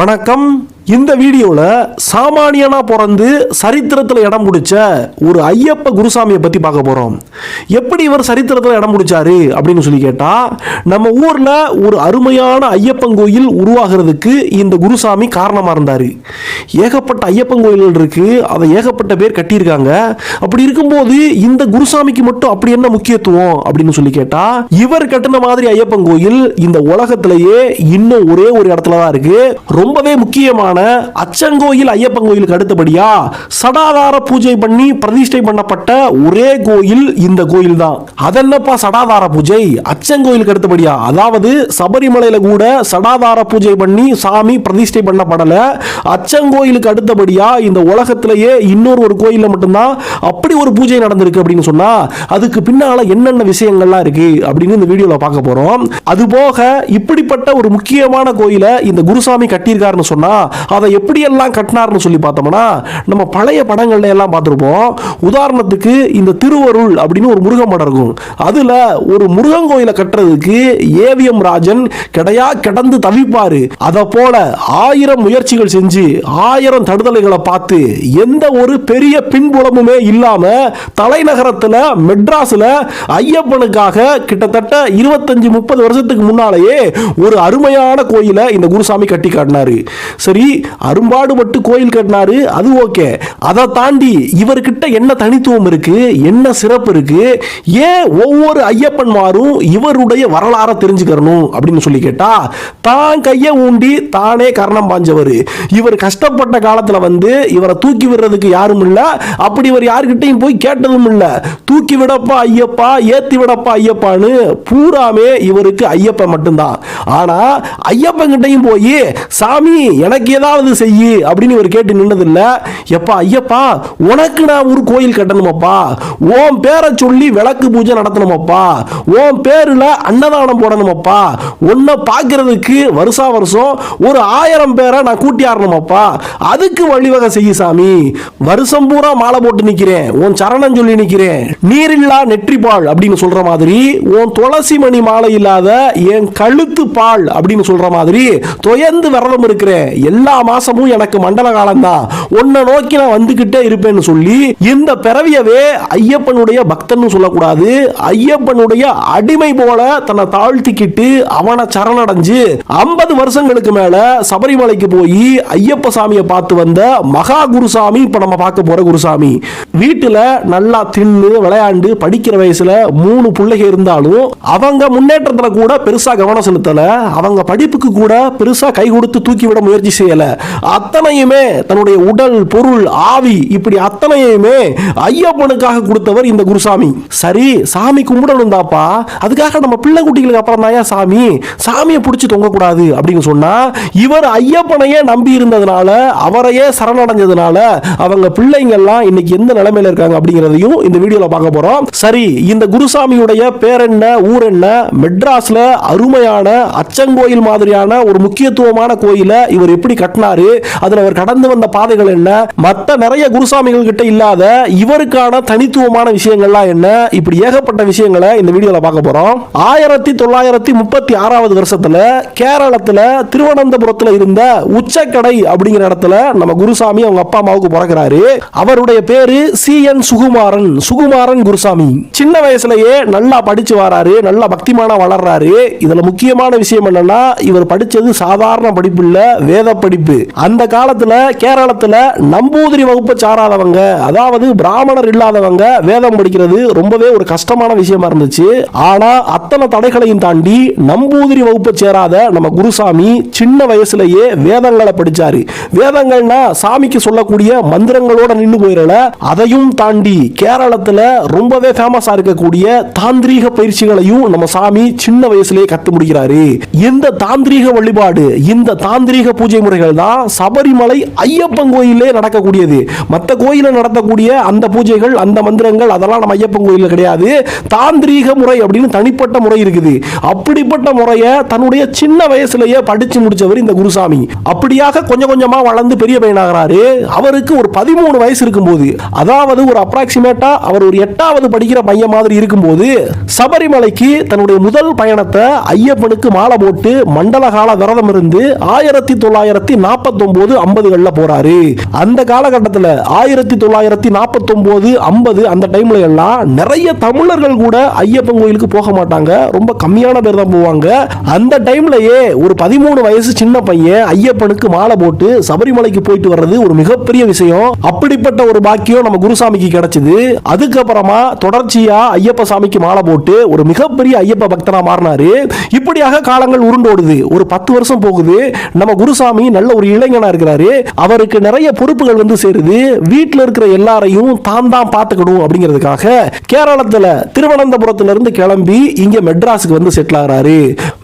வணக்கம். இந்த வீடியோவில் சாமானியனாக பிறந்து சரித்திரத்தில் இடம் பிடிச்ச ஒரு ஐயப்ப குருசாமியை பற்றி பார்க்க போகிறோம் எப்படி இவர் சரித்திரத்தில் இடம் பிடிச்சாரு அப்படின்னு சொல்லி கேட்டால் நம்ம ஊரில் ஒரு அருமையான ஐயப்பன் கோயில் உருவாகிறதுக்கு இந்த குருசாமி காரணமாக இருந்தார். ஏகப்பட்ட ஐயப்பன் கோயில்கள் இருக்குது அதை ஏகப்பட்ட பேர் கட்டியிருக்காங்க. அப்படி இருக்கும்போது இந்த குருசாமிக்கு மட்டும் அப்படி என்ன முக்கியத்துவம் அப்படின்னு சொல்லி கேட்டால் இவர் கட்டின மாதிரி ஐயப்பன் கோயில் இந்த உலகத்திலேயே இன்னும் ஒரே ஒரு இடத்துல தான் இருக்குது ரொம்பவே முக்கியமான அச்சங்கோயில் ஐயப்பன் கோயிலுக்கு அடுத்தபடியா சடாதார பூஜை பண்ணி பிரதிஷ்டை பண்ணப்பட்ட ஒரே கோயில் இந்த கோயில் தான் அதென்னப்பா சடாதார பூஜை? அச்சங்கோயிலுக்கு அடுத்தபடியா? அதாவது சபரிமலையில கூட சடாதார பூஜை பண்ணி சாமி பிரதிஷ்டை பண்ணப்படல. அச்சங்கோயிலுக்கு அடுத்தபடியா இந்த உலகத்திலேயே இன்னொரு ஒரு கோயிலில் மட்டும்தான் அப்படி ஒரு பூஜை நடந்திருக்கு அப்படின்னு சொன்னா அதுக்கு பின்னால என்னென்ன விஷயங்கள்லாம் இருக்கு அப்படின்னு இந்த வீடியோல பார்க்க போறோம். அது போக இப்படிப்பட்ட ஒரு முக்கியமான கோயிலை இந்த குருசாமி கட்டியிருக்காருன்னு சொன்னா அதை எப்படியெல்லாம் கட்டினார்னு சொல்லி பார்த்தோம்னா நம்ம பழைய படங்கள்ல எல்லாம் பார்த்துருப்போம். உதாரணத்துக்கு இந்த திருவருள் அப்படின்னு ஒரு முருகன் படம் இருக்கும். அதில் ஒரு முருகன் கோயிலை கட்டுறதுக்கு ஏவிஎம் ராஜன் கிடையா கிடந்து தவிப்பார். அதை போல ஆயிரம் முயற்சிகள் செஞ்சு ஆயிரம் தடுதலைகளை பார்த்து எந்த ஒரு பெரிய பின்புலமுமே இல்லாமல் தலைநகரத்தில் மெட்ராஸில் ஐயப்பனுக்காக கிட்டத்தட்ட இருபத்தஞ்சு முப்பது வருஷத்துக்கு முன்னாலேயே ஒரு அருமையான கோயிலை இந்த குருசாமி கட்டி காட்டினாரு. சரி அரும்பாடுபட்டு கோயில் கட்டினாரு அது ஓகே. அதை தாண்டி இவர்கிட்ட என்ன தனித்துவம் இருக்கு என்ன சிறப்பு இருக்கு ஏன் ஒவ்வொரு ஐயப்பன்மாரும் இவருடைய வரலாறை தெரிஞ்சுக்கணும் அப்படின்னு சொல்லி கேட்டா தான் கையை ஊண்டி தானே கரணம் பாஞ்சவர். இவர் கஷ்டப்பட்ட காலத்துல வந்து இவரை தூக்கி விடுறதுக்கு யாரும் இல்ல அப்படி இவர் யாருக்கிட்டையும் போய் கேட்டதும் இல்ல. தூக்கி விடப்பா ஐயப்பா ஏத்தி விடப்பா ஐயப்பான்னு பூராமே இவருக்கு ஐயப்பன் மட்டும்தான். ஆனா ஐயப்பன் கிட்டையும் போய் சாமி எனக்கு ஏதாவது செய்யு அப்படின்னு இவர் கேட்டு நின்னது எப்பா ஐயப்பா உனக்கு நான் ஒரு கோயில் கட்டணுமாப்பா? ஓம் பேரை சொல்லி விளக்கு பூஜை நடத்தணுமாப்பா? ஓம் பேருல அன்னதானம் போடணுமாப்பா? உன்னை பார்க்கறதுக்கு வருஷா வருஷம் ஒரு ஆயிரம் பேரை நான் கூட்டி அதுக்கு வழிவகை செய்ய சாமி. வருஷம் பூரா மாலை போட்டு நிக்கிறேன். உன் சரணம் சொல்லி நிக்கிறேன். நீரில்லா நெற்றிப்பாள் அப்படின்னு சொல்ற மாதிரி உன் துளசி மணி மாலை இல்லாத என் கழுத்து பால் அப்படின்னு சொல்ற மாதிரி தொயந்து விரதம் இருக்கிறேன். எல்லா எல்லா மாசமும் எனக்கு மண்டல காலம் தான் உன்னை நோக்கி நான் வந்துகிட்டே இருப்பேன்னு சொல்லி இந்த பிறவியவே ஐயப்பனுடைய பக்தன்னு சொல்லக்கூடாது. ஐயப்பனுடைய அடிமை போல தன்னை தாழ்த்திக்கிட்டு அவனை சரணடைஞ்சு ஐம்பது வருஷங்களுக்கு மேல சபரிமலைக்கு போய் ஐயப்ப சாமியை பார்த்து வந்த மகா குருசாமி இப்ப நம்ம பார்க்க போற குருசாமி. வீட்டுல நல்லா தின்னு விளையாண்டு படிக்கிற வயசுல மூணு பிள்ளைக இருந்தாலும் அவங்க முன்னேற்றத்துல கூட பெருசா கவனம் செலுத்தல. அவங்க படிப்புக்கு கூட பெருசா கை கொடுத்து தூக்கி விட முயற்சி செய்யல. அத்தனையுமே தன்னுடைய உடல் பொருள் ஆவி இப்படி அத்தனையுமே ஐயப்பனுக்காக கொடுத்தவர் இந்த குருசாமி. சரி சாமி கும்பிடணும் தாப்பா அதுக்காக நம்ம பிள்ளை குட்டிகளுக்கு அப்புறம் தான் சாமி? சாமியை பிடிச்சி தொங்கக்கூடாது அப்படின்னு சொன்னா இவர் ஐயப்பனையே நம்பி இருந்ததுனால அவரையே சரணடைஞ்சதுனால அவங்க பிள்ளைங்கள்லாம் இன்னைக்கு எந்த நிலைமையில இருக்காங்க அப்படிங்கிறதையும் இந்த வீடியோவில் பார்க்க போறோம். சரி இந்த குருசாமியுடைய பேர் என்ன ஊர் என்ன மெட்ராஸ்ல அருமையான அச்சங்கோயில் மாதிரியான ஒரு முக்கியத்துவமான கோயிலை இவர் எப்படி கட்டினாரு அதுல அவர் கடந்து வந்த பாதைகள் என்ன? மத்த நிறைய குருசாமிகள் கிட்ட இல்லாத இவருக்கான தனித்துவமான விஷயங்கள்லாம் என்ன? இப்படி ஏகப்பட்ட விஷயங்களை இந்த வீடியோல பார்க்க போறோம். ஆயிரத்தி தொள்ளாயிரத்தி முப்பத்தி ஆறாவது வருஷத்துல கேரளத்துல திருவனந்தபுரத்துல இருந்த உச்சக்கடை அப்படிங்கிற இடத்துல நம்ம குருசாமி அவங்க அப்பா அம்மாவுக்கு பிறக்கிறாரு. அவருடைய பேரு சி என் சுகுமாரன். சுகுமாரன் குருசாமி. சின்ன வயசுலயே நல்லா படிச்சு வராரு. நல்லா பக்திமான வளர்றாரு. இதுல முக்கியமான விஷயம் என்னன்னா இவர் படிச்சது சாதாரண படிப்பு இல்ல வேத படிப்பு அந்த காலத்துல கேரளத்துல நம்பூதிரி வகுப்பை சாராதவங்க அதாவது பிராமணர் இல்லாதவங்க வேதம் படிக்கிறது ரொம்பவே ஒரு கஷ்டமான விஷயமா இருந்துச்சு. ஆனா அத்தனை தடைகளையும் தாண்டி நம்பூதிரி வகுப்பை சேராத நம்ம குருசாமி சின்ன வயசுலயே வேதங்களை படிச்சாரு. வேதங்கள்னா சாமிக்கு சொல்லக்கூடிய மந்திரங்களோட நின்று போயிடல அதையும் தாண்டி கேரளத்துல ரொம்பவே ஃபேமஸா இருக்கக்கூடிய தாந்திரீக பயிற்சிகளையும் நம்ம சாமி சின்ன வயசுலயே கத்து முடிக்கிறாரு. இந்த தாந்திரீக வழிபாடு இந்த தாந்திரீக பூஜை முறைகள் தான் சபரிமலை ஐயப்பன் கோயிலே நடக்கக்கூடியது. மற்ற கோயிலில் நடத்தக்கூடிய அந்த பூஜைகள் அந்த மந்திரங்கள் அதெல்லாம் நம்ம ஐயப்பன் கோயிலில் கிடையாது. தாந்திரீக முறை அப்படின்னு தனிப்பட்ட முறை இருக்குது. அப்படிப்பட்ட முறையை தன்னுடைய சின்ன வயசுலேயே படிச்சு முடிச்சவர் இந்த குருசாமி. அப்படியாக கொஞ்சம் கொஞ்சமாக வளர்ந்து பெரிய பையனாகிறாரு. அவருக்கு ஒரு பதிமூணு வயசு இருக்கும்போது அதாவது ஒரு அப்ராக்சிமேட்டா அவர் ஒரு எட்டாவது படிக்கிற பையன் மாதிரி இருக்கும்போது சபரிமலைக்கு தன்னுடைய முதல் பயணத்தை ஐயப்பனுக்கு மாலை போட்டு மண்டல கால விரதம் இருந்து ஆயிரத்தி தொள்ளாயிரத்தி நாற்பத்தொம்போது ஐம்பதுகளில் போறாரு. அந்த காலகட்டத்தில் ஆயிரத்தி தொள்ளாயிரத்தி நாற்பத்தொம்போது ஐம்பது அந்த டைம்ல எல்லாம் நிறைய தமிழர்கள் கூட ஐயப்பன் கோயிலுக்கு போக மாட்டாங்க. ரொம்ப கம்மியான பேர் தான் போவாங்க. அந்த டைம்லயே ஒரு பதிமூணு வயசு சின்ன பையன் ஐயப்பனுக்கு மாலை போட்டு சபரிமலைக்கு போயிட்டு வர்றது ஒரு மிகப்பெரிய விஷயம். அப்படிப்பட்ட ஒரு பாக்கியம் நம்ம குருசாமிக்கு கிடைச்சது. அதுக்கப்புறமா தொடர்ச்சியா ஐயப்ப சாமிக்கு மாலை போட்டு ஒரு மிகப்பெரிய ஐயப்ப பக்தனா மாறினாரு. இப்படியாக காலங்கள் உருண்டோடுது. ஒரு பத்து வருஷம் போகுது. நம்ம குருசாமி நல்ல ஒரு இளைஞனா இருக்கிறாரு. அவருக்கு நிறைய பொறுப்புகள் வந்து சேருது. வீட்டில் இருக்கிற எல்லாரையும் தான் தான் பார்த்துக்கணும் அப்படிங்கிறதுக்காக கேரளத்தில் திருவனந்தபுரத்துல இருந்து கிளம்பி இங்க மெட்ராஸுக்கு வந்து செட்டில் ஆகிறாரு.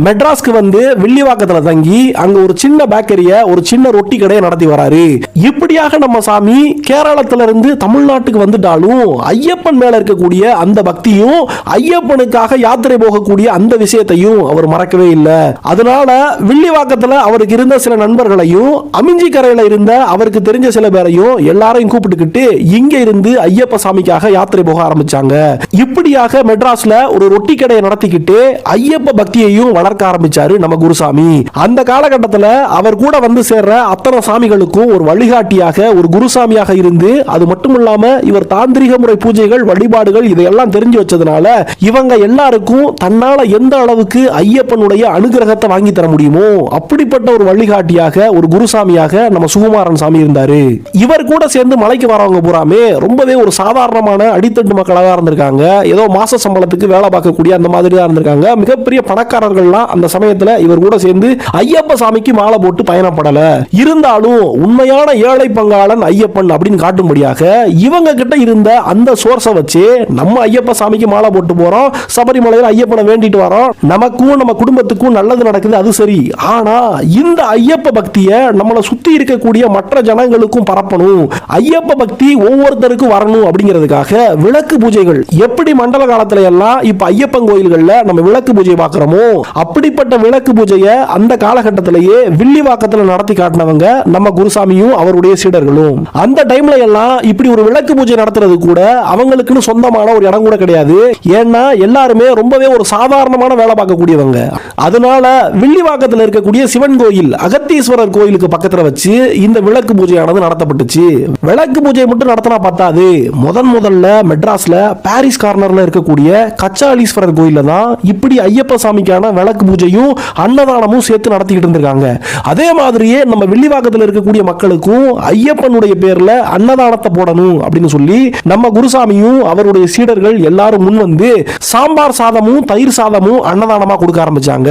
மெட்ராஸ்க்கு வந்து வில்லிவாக்கத்தில் தங்கி அங்க ஒரு சின்ன பேக்கரிய ஒரு சின்ன ரொட்டி கடையை நடத்தி வராரு. இப்படியாக நம்ம சாமி கேரளத்துல இருந்து தமிழ்நாட்டுக்கு வந்துட்டாலும் ஐயப்பன் மேல இருக்கக்கூடிய அந்த பக்தியும் ஐயப்பனுக்காக யாத்திரை போகக்கூடிய அந்த விஷயத்தையும் அவர் மறக்கவே இல்லை. அதனால வில்லிவாக்கத்தில் அவருக்கு இருந்த சில நண்பர்களையும் அமிஞ்சி கரையில் இருந்த அவருக்கு தெரிஞ்ச சில பேரையும் எல்லாரையும் கூப்பிட்டுக்கிட்டு இங்க இருந்து ஐயப்ப சாமிக்காக யாத்திரை போக ஆரம்பிச்சாங்க. இப்படியாக மெட்ராஸ்ல ஒரு ரொட்டி கடையை நடத்திக்கிட்டு ஐயப்ப பக்தியையும் வளர்க்க ஆரம்பிச்சாரு நம்ம குருசாமி. அந்த காலகட்டத்தில் அவர் கூட வந்து சேர்ற அத்தனை சாமிகளுக்கும் ஒரு வழிகாட்டியாக ஒரு குருசாமியாக இருந்து அது மட்டும் இல்லாம இவர் தாந்திரிக முறை பூஜைகள் வழிபாடுகள் இதையெல்லாம் தெரிஞ்சு வச்சதுனால இவங்க எல்லாருக்கும் தன்னால எந்த அளவுக்கு ஐயப்பனுடைய அனுகிரகத்தை வாங்கி தர முடியுமோ அப்படிப்பட்ட ஒரு வழிகாட்டியாக ஒரு குருசாமியாக நம்ம சுகுமாரன் சாமி இருந்தார். இவர் கூட சேர்ந்து மலைக்கு வரவங்க பூராமே ரொம்பவே ஒரு சாதாரணமான அடித்தட்டு மக்களாக இருந்திருக்காங்க. ஏதோ மாச சம்பளத்துக்கு வேலை பார்க்கக்கூடிய அந்த மாதிரி தான் இருந்திருக்காங்க. மிகப்பெரிய பணக்காரர்கள்லாம் அந்த சமயத்தில் இவர் கூட சேர்ந்து ஐயப்ப சாமிக்கு மாலை போட்டு பயணப்படல. இருந்தாலும் உண்மையான ஏழை பங்காளன் ஐயப்பன் அப்படின்னு காட்டும்படியாக இவங்க கிட்ட இருந்த அந்த சோர்ஸை வச்சு நம்ம ஐயப்ப சாமிக்கு மாலை போட்டு போறோம். சபரிமலையில் ஐயப்பனை வேண்டிட்டு வரோம். நமக்கும் நம்ம குடும்பத்துக்கும் நல்லது நடக்குது அது சரி. ஆனா இந்த ஐயப்ப பக்தி பக்தியை நம்மளை சுத்தி இருக்கக்கூடிய மற்ற ஜனங்களுக்கும் பரப்பணும். ஐயப்ப பக்தி ஒவ்வொருத்தருக்கும் வரணும் அப்படிங்கிறதுக்காக விளக்கு பூஜைகள். எப்படி மண்டல காலத்துல எல்லாம் இப்ப ஐயப்பன் கோயில்கள்ல நம்ம விளக்கு பூஜை பார்க்கிறோமோ அப்படிப்பட்ட விளக்கு பூஜையை அந்த காலகட்டத்திலேயே வில்லிவாக்கத்துல நடத்தி காட்டினவங்க நம்ம குருசாமியும் அவருடைய சீடர்களும். அந்த டைம்ல எல்லாம் இப்படி ஒரு விளக்கு பூஜை நடத்துறது கூட அவங்களுக்குன்னு சொந்தமான ஒரு இடம் கூட கிடையாது. ஏன்னா எல்லாருமே ரொம்பவே ஒரு சாதாரணமான வேலை பார்க்கக்கூடியவங்க. அதனால வில்லிவாக்கத்தில் இருக்கக்கூடிய சிவன் கோயில் அகத்தீஸ்வரர் கோயிலுக்கு பக்கத்துல வச்சு இந்த விளக்கு பூஜையானது நடத்தப்பட்டுச்சு. விளக்கு பூஜை மட்டும் நடத்தினா பார்த்தாது முதன் முதல்ல மெட்ராஸ்ல பாரிஸ் கார்னர்ல இருக்கக்கூடிய கச்சாலீஸ்வரர் கோயில்ல தான் இப்படி ஐயப்ப சாமிக்கான விளக்கு பூஜையும் அன்னதானமும் சேர்த்து நடத்திக்கிட்டு இருந்திருக்காங்க. அதே மாதிரியே நம்ம வெள்ளிவாக்கத்தில் இருக்கக்கூடிய மக்களுக்கும் ஐயப்பனுடைய பேர்ல அன்னதானத்தை போடணும் அப்படின்னு சொல்லி நம்ம குருசாமியும் அவருடைய சீடர்கள் எல்லாரும் முன் வந்து சாம்பார் சாதமும் தயிர் சாதமும் அன்னதானமா கொடுக்க ஆரம்பிச்சாங்க.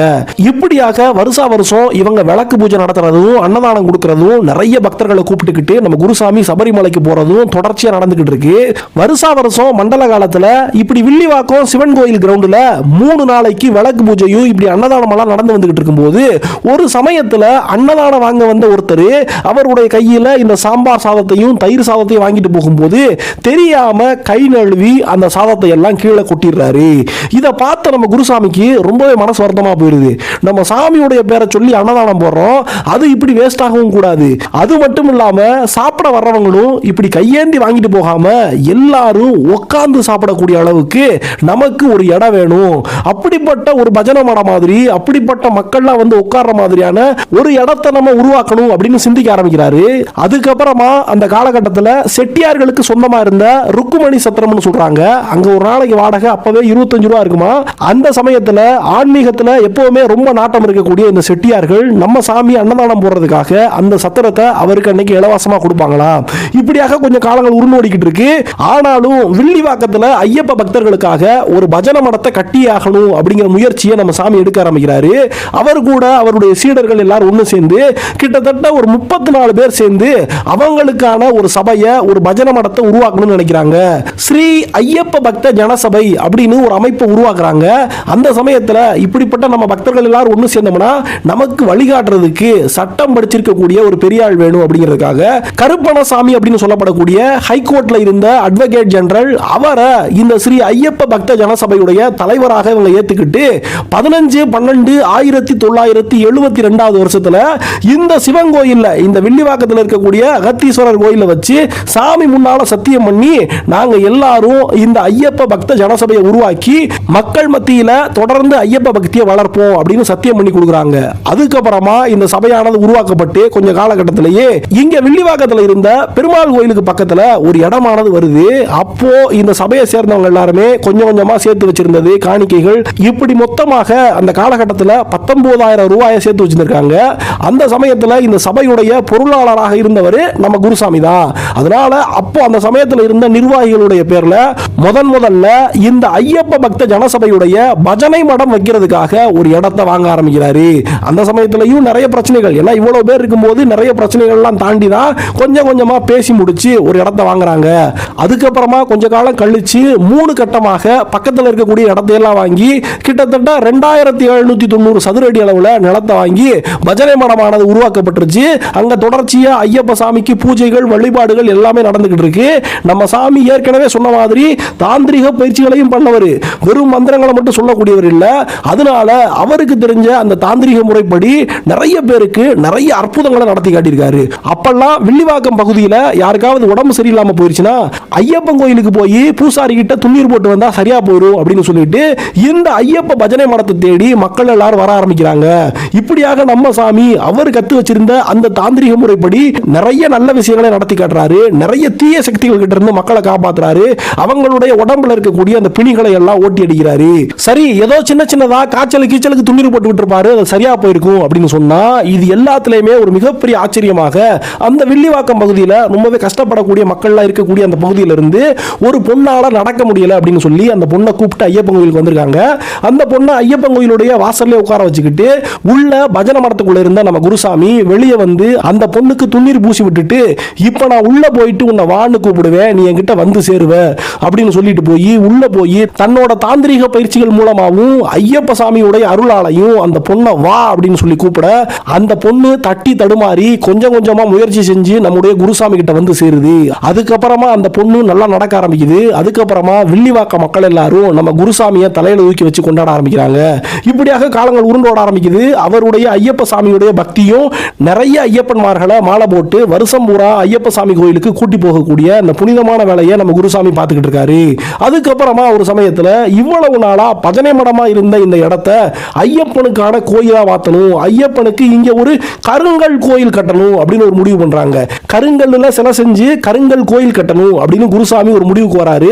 இப்படியாக வருஷா வருஷம் இவங்க விளக்கு பூஜை நடத்துறதும் அன்னதானம் கொடுக்கறதும் நிறைய பக்தர்களை கூப்பிட்டுக்கிட்டு நம்ம குருசாமி சபரிமலைக்கு போறதும் தொடர்ச்சியா நடந்துகிட்டு இருக்கு. வருஷா வருஷம் மண்டல காலத்துல இப்படி வில்லிவாக்கம் சிவன் கோயில் கிரவுண்டில் மூணு நாளைக்கு விளக்கு பூஜையும் இப்படி அன்னதானம் எல்லாம் நடந்து வந்துகிட்டு இருக்கும்போது ஒரு சமயத்துல அன்னதானம் வாங்க வந்த ஒருத்தர் அவருடைய கையில இந்த சாம்பார் சாதத்தையும் தயிர் சாதத்தையும் வாங்கிட்டு போகும்போது தெரியாம கை நழுவி அந்த சாதத்தை எல்லாம் கீழே கொட்டிடுறாரு. இதை பார்த்த நம்ம குருசாமிக்கு ரொம்பவே மனசு வருத்தமா போயிடுது நம்ம சாமியுடைய பேரை சொல்லி அன்னதானம் போடுறோம். அது இப்படி வேஸ்ட் ஆகவும் கூடாது. அது மட்டும் இல்லாம சாப்பிட வர்றவங்களும் இப்படி கையேந்தி வாங்கிட்டு போகாம எல்லாரும் உட்காந்து சாப்பிடக்கூடிய அளவுக்கு நமக்கு ஒரு இடம் வேணும். அப்படிப்பட்ட ஒரு பஜனை மாட மாதிரி அப்படிப்பட்ட மக்கள்லாம் வந்து உட்கார்ற மாதிரியான ஒரு இடத்தை நம்ம உருவாக்கணும் அப்படின்னு சிந்திக்க ஆரம்பிக்கிறாரு. அதுக்கப்புறமா அந்த காலகட்டத்தில் செட்டியார்களுக்கு சொந்தமா இருந்த ருக்குமணி சத்திரம்னு சொல்றாங்க. அங்க ஒரு நாளைக்கு வாடகை அப்பவே இருபத்தஞ்சு ரூபா இருக்குமா? அந்த சமயத்தில் ஆன்மீகத்தில் எப்பவுமே ரொம்ப நாட்டம் இருக்கக்கூடிய இந்த செட்டியார்கள் நம்ம சாமி அன்னதானம் போடுறதுக்காக அந்த சத்திரத்தை அவருக்கு அன்னைக்கு இலவசமா கொடுப்பாங்களா? இப்படியாக கொஞ்சம் காலங்கள் உருண்டோடிக்கிட்டு இருக்கு. ஆனாலும் வில்லிவாக்கத்துல ஐயப்ப பக்தர்களுக்காக ஒரு பஜன மடத்தை கட்டியாகணும் அப்படிங்கிற முயற்சியை நம்ம சாமி எடுக்க ஆரம்பிக்கிறாரு. அவர் கூட அவருடைய சீடர்கள் எல்லாரும் ஒன்று சேர்ந்து கிட்டத்தட்ட ஒரு முப்பத்தி நாலு பேர் சேர்ந்து அவங்களுக்கான ஒரு சபையை ஒரு பஜன மடத்தை உருவாக்கணும்னு நினைக்கிறாங்க. ஸ்ரீ ஐயப்ப பக்த ஜனசபை அப்படின்னு ஒரு அமைப்பை உருவாக்குறாங்க. அந்த சமயத்தில் இப்படிப்பட்ட நம்ம பக்தர்கள் எல்லாரும் ஒன்று சேர்ந்தோம்னா நமக்கு வழிகாட்டுறதுக்கு சட்ட பட்டம் படிச்சிருக்கக்கூடிய ஒரு பெரியாள் வேணும் அப்படிங்கிறதுக்காக கருப்பணசாமி அப்படின்னு சொல்லப்படக்கூடிய ஹைகோர்ட்ல இருந்த அட்வொகேட் ஜெனரல் அவரை இந்த ஸ்ரீ ஐயப்ப பக்த ஜனசபையுடைய தலைவராக இவங்க ஏத்துக்கிட்டு பதினஞ்சு பன்னெண்டு ஆயிரத்தி தொள்ளாயிரத்தி எழுபத்தி ரெண்டாவது வருஷத்துல இந்த சிவன் கோயில்ல இந்த வில்லிவாக்கத்தில் இருக்கக்கூடிய அகத்தீஸ்வரர் கோயில வச்சு சாமி முன்னால சத்தியம் பண்ணி நாங்க எல்லாரும் இந்த ஐயப்ப பக்த ஜனசபையை உருவாக்கி மக்கள் மத்தியில தொடர்ந்து ஐயப்ப பக்தியை வளர்ப்போம் அப்படின்னு சத்தியம் பண்ணி கொடுக்குறாங்க. அதுக்கப்புறமா இந்த சபையானது உருவாக்கப்பட்டு கொஞ்ச காலகட்டத்திலேயே இங்க வில்லிவாக்கத்தில் இருந்த பெருமாள் கோயிலுக்கு பக்கத்துல ஒரு இடமானது வருது. அப்போ இந்த சபையை சேர்ந்தவங்க எல்லாருமே கொஞ்சம் கொஞ்சமா சேர்த்து வச்சிருந்தது காணிக்கைகள். இப்படி மொத்தமாக அந்த காலகட்டத்தில் பத்தொன்பதாயிரம் ரூபாயை சேர்த்து வச்சிருக்காங்க அந்த சமயத்தில் இந்த சபையுடைய பொருளாளராக இருந்தவர் நம்ம குருசாமி தான். அதனால அப்போ அந்த சமயத்தில் இருந்த நிர்வாகிகளுடைய பேர்ல முதன் முதல்ல இந்த ஐயப்ப பக்த ஜனசபையுடைய பஜனை மடம் வைக்கிறதுக்காக ஒரு இடத்தை வாங்க ஆரம்பிக்கிறாரு. அந்த சமயத்திலையும் நிறைய பிரச்சனைகள். ஏன்னா இவ்வளோ பேர் இருக்கும்போது நிறைய பிரச்சனைகள்லாம் தாண்டி தான் கொஞ்சம் கொஞ்சமாக பேசி முடிச்சு ஒரு இடத்த வாங்குறாங்க. அதுக்கப்புறமா கொஞ்ச காலம் கழித்து மூணு கட்டமாக பக்கத்தில் இருக்கக்கூடிய இடத்தையெல்லாம் வாங்கி கிட்டத்தட்ட ரெண்டாயிரத்தி எழுநூத்தி தொண்ணூறு சதுர அடி அளவில் நிலத்தை வாங்கி பஜனை மடமானது உருவாக்கப்பட்டுருச்சு. அங்கே தொடர்ச்சியாக ஐயப்ப சாமிக்கு பூஜைகள் வழிபாடுகள் எல்லாமே நடந்துக்கிட்டு இருக்கு. நம்ம சாமி ஏற்கனவே சொன்ன மாதிரி தாந்திரிக பயிற்சிகளையும் பண்ணவர். வெறும் மந்திரங்களை மட்டும் சொல்லக்கூடியவர் இல்லை. அதனால அவருக்கு தெரிஞ்ச அந்த தாந்திரிக முறைப்படி நிறைய பேருக்கு நிறைய அற்புதங்களை நடத்தி காட்டியிருக்காரு. அப்பெல்லாம் வில்லிவாக்கம் பகுதியில் யாருக்காவது உடம்பு சரியில்லாம போயிருச்சுன்னா ஐயப்பன் கோயிலுக்கு போய் பூசாரி கிட்ட துண்ணீர் போட்டு வந்தால் சரியா போயிடும் அப்படின்னு சொல்லிட்டு இந்த ஐயப்ப பஜனை மடத்தை தேடி மக்கள் எல்லாரும் வர ஆரம்பிக்கிறாங்க. இப்படியாக நம்ம சாமி அவர் கத்து வச்சிருந்த அந்த தாந்திரிக முறைப்படி நிறைய நல்ல விஷயங்களை நடத்தி காட்டுறாரு. நிறைய தீய சக்திகள் கிட்ட இருந்து மக்களை காப்பாத்துறாரு. அவங்களுடைய உடம்புல இருக்கக்கூடிய அந்த பிணிகளை எல்லாம் ஓட்டி அடிக்கிறாரு. சரி ஏதோ சின்ன சின்னதா காய்ச்சல் கீச்சலுக்கு துண்ணீர் போட்டு விட்டுருப்பாரு அது சரியா போயிருக்கும் அப்படின்னு சொன்னா இது எல்லாத்துலேயுமே ஒரு மிகப்பெரிய ஆச்சரியமாக அந்த வில்லிவாக்கம் பகுதியில் ரொம்பவே கஷ்டப்படக்கூடிய மக்கள்லாம் இருக்கக்கூடிய அந்த பகுதியிலிருந்து ஒரு பொண்ணால நடக்க முடியல அப்படின்னு சொல்லி அந்த பொண்ணை கூப்பிட்டு ஐயப்பன் கோயிலுக்கு வந்திருக்காங்க. அந்த பொண்ணை ஐயப்பன் கோயிலுடைய வாசல்ல உட்கார வச்சுக்கிட்டு உள்ள பஜனை மடத்துக்குள்ள இருந்த நம்ம குருசாமி வெளியே வந்து அந்த பொண்ணுக்கு துண்ணீர் பூசி விட்டுட்டு இப்போ நான் உள்ள போயிட்டு உன்னை வான்னு கூப்பிடுவேன் நீ என்கிட்ட வந்து சேருவ அப்படின்னு சொல்லிட்டு போய் உள்ள போய் தன்னோட தாந்திரிக பயிற்சிகள் மூலமாகவும் ஐயப்ப சாமியுடைய அருளாலையும் அந்த பொண்ணை வா அப்படின்னு சொல்லி கூப்பிட அந்த பொண்ணு தட்டி தடுமாறி கொஞ்சம் கொஞ்சமாக முயற்சி செஞ்சு நம்முடைய குருசாமி கிட்ட வந்து சேருது. அதுக்கப்புறமா அந்த பொண்ணு நல்லா நடக்க ஆரம்பிக்குது. அதுக்கப்புறமா வில்லிவாக்க மக்கள் எல்லாரும் நம்ம குருசாமியை தலையில தூக்கி வச்சு கொண்டாட ஆரம்பிக்கிறாங்க. இப்படியாக காலங்கள் உருண்டோட ஆரம்பிக்குது. அவருடைய ஐயப்ப சாமியுடைய பக்தியும் நிறைய ஐயப்பன்மார்களை மாலை போட்டு வருஷம் பூரா ஐயப்ப சாமி கோயிலுக்கு கூட்டி போகக்கூடிய அந்த புனிதமான வேலையை நம்ம குருசாமி பார்த்துக்கிட்டு இருக்காரு. அதுக்கப்புறமா ஒரு சமயத்தில் இவ்வளவு நாளா பஜனை மடமா இருந்த இந்த இடத்த ஐயப்பனுக்கான கோயிலா மாற்றணும் ஐயப்பனுக்கு இங்கே ஒரு கருங்கல் கோயில் கட்டணும் அப்படின்னு ஒரு முடிவு பண்ணுறாங்க கருங்கல்ல சிலை செஞ்சு கருங்கல் கோயில் கட்டணும் அப்படின்னு குருசாமி ஒரு முடிவுக்கு வராரு.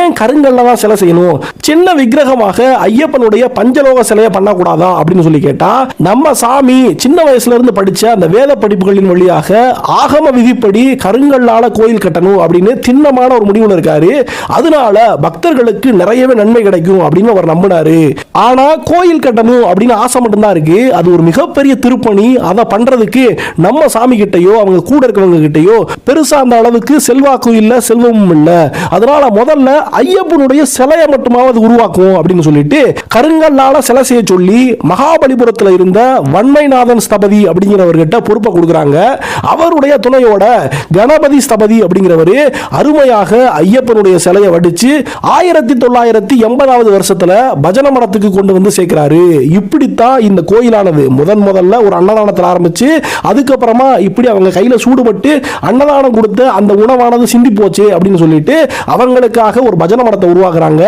ஏன் கருங்கல்ல தான் சிலை செய்யணும்? சின்ன விக்கிரகமாக ஐயப்பனுடைய பஞ்சலோக சிலையை பண்ணக்கூடாதா அப்படின்னு சொல்லி கேட்டா நம்ம சாமி சின்ன வயசுல இருந்து படிச்ச அந்த வேத படிப்புகளின் வழியாக ஆகம விதிப்படி கருங்கல்லால கோயில் கட்டணும் அப்படின்னு திண்ணமான ஒரு முடிவுல இருக்காரு. அதனால பக்தர்களுக்கு நிறையவே நன்மை கிடைக்கும் அப்படின்னு அவர் நம்பினாரு. ஆனா கோயில் கட்டணும் அப்படின்னு ஆசை மட்டும்தான் இருக்கு. அது ஒரு மிகப்பெரிய திருப்பணி அதை பண்றதுக்கு நம்ம சாமி கிட்டயோ அவங்க கூட இருக்கவங்க கிட்டயோ பெருசா அந்த அளவுக்கு செல்வாக்கும் இல்லை செல்வமும் இல்ல. அதனால முதல்ல ஐயப்பனுடைய சிலையை மட்டுமாவது உருவாக்கும் அப்படின்னு சொல்லிட்டு கருங்கல்லால சிலை செய்ய சொல்லி மகாபலிபுரத்தில் இருந்த வன்மைநாதன் ஸ்தபதி அப்படிங்கிறவர்கிட்ட பொறுப்பை கொடுக்குறாங்க. அவருடைய துணையோட கணபதி ஸ்தபதி அப்படிங்கிறவர் அருமையாக ஐயப்பனுடைய சிலையை வடிச்சு ஆயிரத்தி தொள்ளாயிரத்தி எண்பதாவது வருஷத்துல பஜன மடத்துக்கு கொண்டு வந்து சேர்க்கிறாரு. இப்படித்தான் இந்த கோயிலானது. முதன் முதல்ல ஒரு அன்னதானத்தில் ஆரம்பிச்சு அதுக்கப்புறமா இப்படி அவங்க கையில சூடுபட்டு அன்னதானம் கொடுத்து அந்த உணவானது சிந்தி போச்சு அப்படின்னு சொல்லிட்டு அவங்களுக்காக ஒரு பஜன மடத்தை உருவாக்குறாங்க.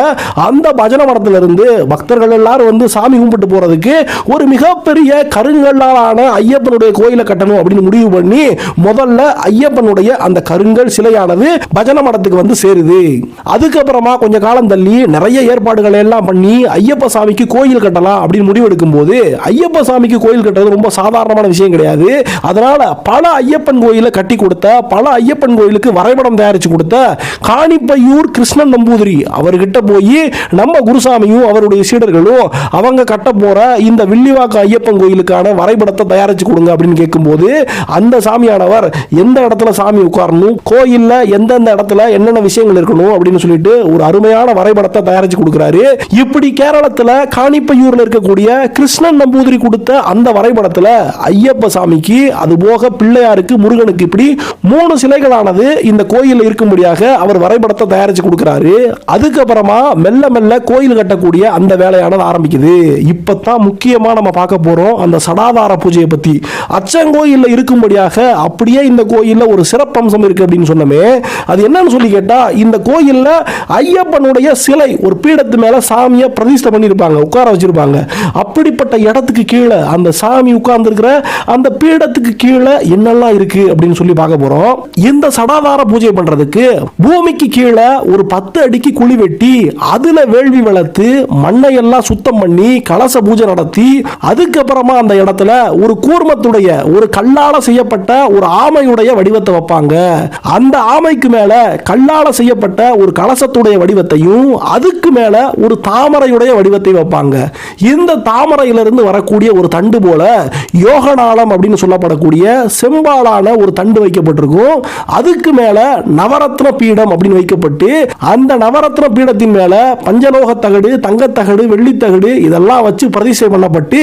அந்த பஜன மடத்துல இருந்து பக்தர்கள் எல்லாரும் வந்து சாமி கும்பிட்டு போறதுக்கு ஒரு மிகப்பெரிய கருங்கல்லாலான ஐயப்பனுடைய கோயிலை கட்டணும் அப்படின்னு முடிவு பண்ணி முதல்ல ஐயப்பனுடைய அந்த கருங்கல் சிலையானது பஜன மடத்துக்கு வந்து சேருது. அதுக்கப்புறமா கொஞ்ச காலம் தள்ளி நிறைய ஏற்பாடுகளை எல்லாம் பண்ணி ஐயப்ப சாமிக்கு கோயில் கட்டலாம் அப்படின்னு முடிவெடுக்கும் போது ஐயப்ப சாமிக்கு கோயில் கட்டுறது ரொம்ப சாதாரணமான விஷயம் கிடையாது. அதனால் பல ஐயப்பன் கோயிலை கட்டி கொடுத்த பல ஐயப்பன் கோயிலுக்கு வரைபடம் தயாரித்து கொடுத்த காணிப்பையூர் கிருஷ்ணன் நம்பூதிரி அவர்கிட்ட போய் நம்ம குருசாமியும் அவருடைய சீடர்களும் அவங்க கட்ட போகிற இந்த வில்லிவாக்க ஐயப்பன் கோயிலுக்கான வரைபடத்தை தயாரிச்சு கொடுங்க அப்படின்னு கேட்கும்போது அந்த சாமியானவர் எந்த இடத்துல சாமி உட்காரணும் கோயில்ல எந்தெந்த இடத்துல என்னென்ன விஷயங்கள் இருக்கணும் அப்படின்னு சொல்லிட்டு ஒரு அருமையான வரைபடத்தை தயாரிச்சு கொடுக்குறாரு. இப்படி கேரளத்துல காணிப்பையூரில் இருக்கக்கூடிய கிருஷ்ணன் நம்பூதிரி கொடுத்த அந்த வரைபடத்தில் ஐயப்ப சாமிக்கு அது போக பிள்ளையாருக்கு முருகனுக்கு இப்படி மூணு சிலைகளானது இந்த கோயிலில் இருக்கும்படியாக அவர் வரைபடத்தை தயாரித்து கொடுக்குறாரு. அதுக்கப்புறமா மெல்ல மெல்ல கோயில் கட்டக்கூடிய அந்த வேலையானது ஆரம்பிக்குது. இப்போ தான் முக்கியமாக நம்ம பார்க்க போகிறோம் அந்த சடாதார பூஜையை பற்றி அச்சங்கோயிலில் இருக்கும்படியாக அப்படியே இந்த கோயிலில் ஒரு சிறப்பம்சம் இருக்குது அப்படின்னு சொன்னமே. அது என்னன்னு சொல்லி கேட்டால் இந்த கோயிலில் ஐயப்பனுடைய சிலை ஒரு பீடத்து மேலே சாமியை பிரதிஷ்டை பண்ணியிருப்பாங்க உட்கார வச்சிருப்பாங்க. அப்படிப்பட்ட இடத்துக்கு கீழே அந்த சாமி உட்கார்ந்துருக்கிற அந்த பீடத்துக்கு கீழே என்னெல்லாம் இருக்கு அப்படின்னு சொல்லி பார்க்க போறோம். இந்த சடாதார பூஜை பண்றதுக்கு பூமிக்கு கீழே ஒரு பத்து அடிக்கு குழி வெட்டி அதுல வேள்வி வளர்த்து மண்ணை எல்லாம் சுத்தம் பண்ணி கலச பூஜை நடத்தி அதுக்கப்புறமா அந்த இடத்துல ஒரு கூர்மத்துடைய ஒரு கல்லால செய்யப்பட்ட ஒரு ஆமையுடைய வடிவத்தை வைப்பாங்க. அந்த ஆமைக்கு மேல கல்லால செய்யப்பட்ட ஒரு கலசத்துடைய வடிவத்தையும் அதுக்கு மேல ஒரு தாமரையுடைய வடிவத்தை வைப்பாங்க. இந்த தாமரையிலிருந்து வரக்கூடிய ஒரு தண்டு போல யோகநாளம் அப்படின்னு சொல்லப்படக்கூடிய செம்பாலான ஒரு தண்டு வைக்கப்பட்டிருக்கும். அதுக்கு மேல நவரத்ன பீடம் அப்படின்னு வைக்கப்பட்டு அந்த நவரத்ன பீடத்தின் மேல பஞ்சலோக தகடு தங்கத்தகடு வெள்ளித்தகடு இதெல்லாம் வச்சு பிரதிஷ்டை பண்ணப்பட்டு